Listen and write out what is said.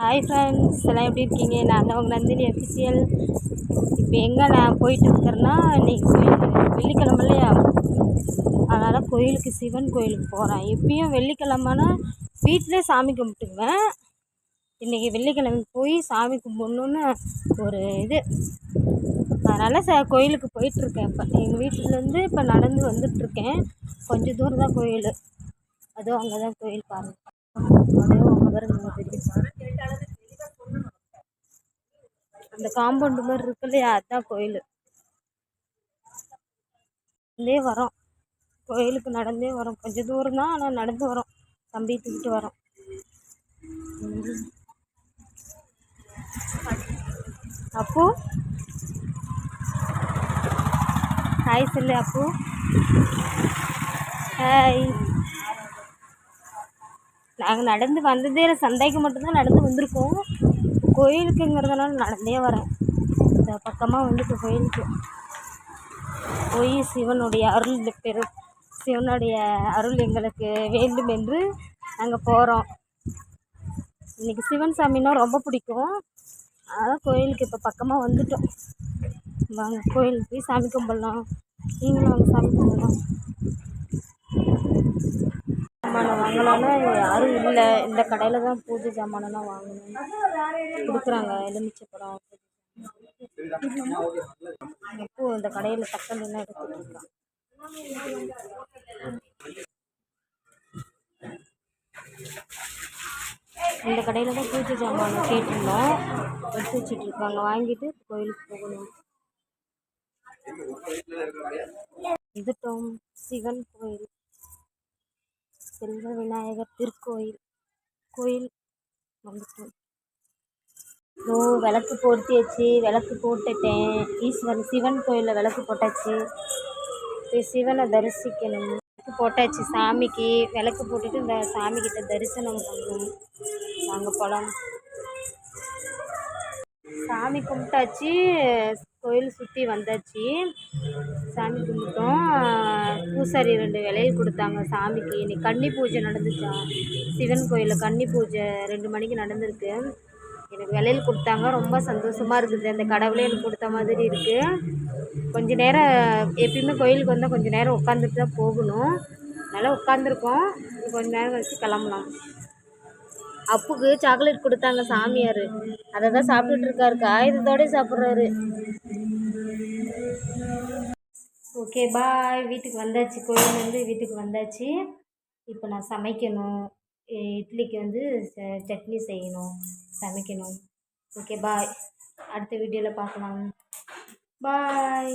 Hi friends எல்லாம் எப்படி இருக்கீங்க? நான் தான் உங்கள் நந்தினி அஃபிஷியல் இப்போ எங்கே நான் போயிட்டு இருக்கிறேன்னா இன்றைக்கி வெள்ளிக்கிழமை இல்லையா? அதனால் கோயிலுக்கு சிவன் கோயிலுக்கு போகிறேன் எப்பயும் வெள்ளிக்கிழமைனா வீட்டிலே சாமி கும்பிட்டுக்குவேன். இன்றைக்கி வெள்ளிக்கிழமை போய் சாமி கும்பிட்ணுன்னு ஒரு இது. அதனால் ச கோயிலுக்கு போயிட்டுருக்கேன். இப்போ எங்கள் வீட்டிலேருந்து இப்போ நடந்து வந்துட்டுருக்கேன். கொஞ்சம் தூரம் தான் கோயில். அதுவும் அங்கே தான் கோயில் பாருங்கள் அதுவும் அங்கே அந்த காம்பவுண்டு மாதிரி இருக்கு இல்லையா அதுதான் கோயில். நடந்தே வரோம். கோயிலுக்கு நடந்தே வரோம். கொஞ்சம் தூரம் தான் ஆனால் நடந்து வரோம். தம்பி தூக்கிட்டு வரோம். அப்பு? ஹாய் சொல்லு அப்பு. ஹாய் நாங்கள் நடந்து வந்ததே இல்லை சந்தைக்கு மட்டும்தான் நடந்து வந்திருக்கோம். கோயிலுக்குங்கிறதுனால நடந்தே வரேன். இந்த பக்கமாக வந்துட்டு கோயிலுக்கு. போய் சிவனுடைய அருள் பெரு சிவனுடைய அருள் எங்களுக்கு வேண்டும் என்று நாங்கள் போகிறோம் இன்றைக்கி சிவன் சாமின்னா ரொம்ப பிடிக்கும். அதான் கோயிலுக்கு இப்போ பக்கமாக வந்துட்டோம். வாங்க கோயிலுக்கு போய் சாமி கும்பிட்லாம். நீங்களும் வாங்க சாமி கும்பிட்லாம். சாமானம் வாங்கலாம்னா யாரும் இல்லை. இந்த கடையில் தான் பூஜை சாமானெல்லாம் வாங்கணும். கொடுக்குறாங்க. எலுமிச்சை பழம் பூ இந்த கடையில் தக்காளிலாம் எடுத்துட்டு இருக்கான் இந்த கடையில் தான் பூஜை சாமான் கேட்டிருந்தோம். எடுத்து வச்சிட்டு இருக்காங்க. வாங்கிட்டு கோயிலுக்கு போகணும். வந்துட்டோம் சிவன் கோயில். செல்வ விநாயகர் திருக்கோயில் கோயில் வந்துட்டோம் ஓ விளக்கு போட்டியாச்சு. விளக்கு போட்டுட்டேன். ஈஸ்வரன் சிவன் கோயிலில் விளக்கு போட்டாச்சு. போய் சிவனை தரிசிக்கணும். விளக்கு போட்டாச்சு சாமிக்கு. விளக்கு போட்டுட்டு இந்த சாமிக்கிட்ட தரிசனம் பண்ணணும். நாங்கள் போகலாம் சாமி கும்பிட்டாச்சு. கோயில் சுற்றி வந்தாச்சு. சாமி கும்பிட்டோம். பூசாரி ரெண்டு விலையில் கொடுத்தாங்க சாமிக்கு. இன்னைக்கு கன்னி பூஜை நடந்துச்சா? சிவன் கோயிலில் கன்னி பூஜை ரெண்டு மணிக்கு நடந்திருக்கு. எனக்கு விலையில் கொடுத்தாங்க. ரொம்ப சந்தோஷமாக இருக்குது. அந்த கடவுளே எனக்கு கொடுத்த மாதிரி இருக்குது கொஞ்ச நேரம் எப்பயுமே கோயிலுக்கு வந்தால் கொஞ்சம் நேரம் உட்காந்துட்டு தான் போகணும். நல்லா உட்காந்துருக்கோம் கொஞ்சம் நேரம் கழிச்சு கிளம்பலாம். அப்புக்கு சாக்லேட் கொடுத்தாங்க சாமியார். அதை தான் சாப்பிட்டுட்டு இருக்காரு. காகிதத்தோடய சாப்பிட்றாரு. ஓகே பாய் வீட்டுக்கு வந்தாச்சு. கோயிலேருந்து வீட்டுக்கு வந்தாச்சு. இப்போ நான் சமைக்கணும். இட்லிக்கு வந்து ச சட்னி செய்யணும். சமைக்கணும். ஓகே பாய் அடுத்த வீடியோவில் பார்க்கலாம். பாய்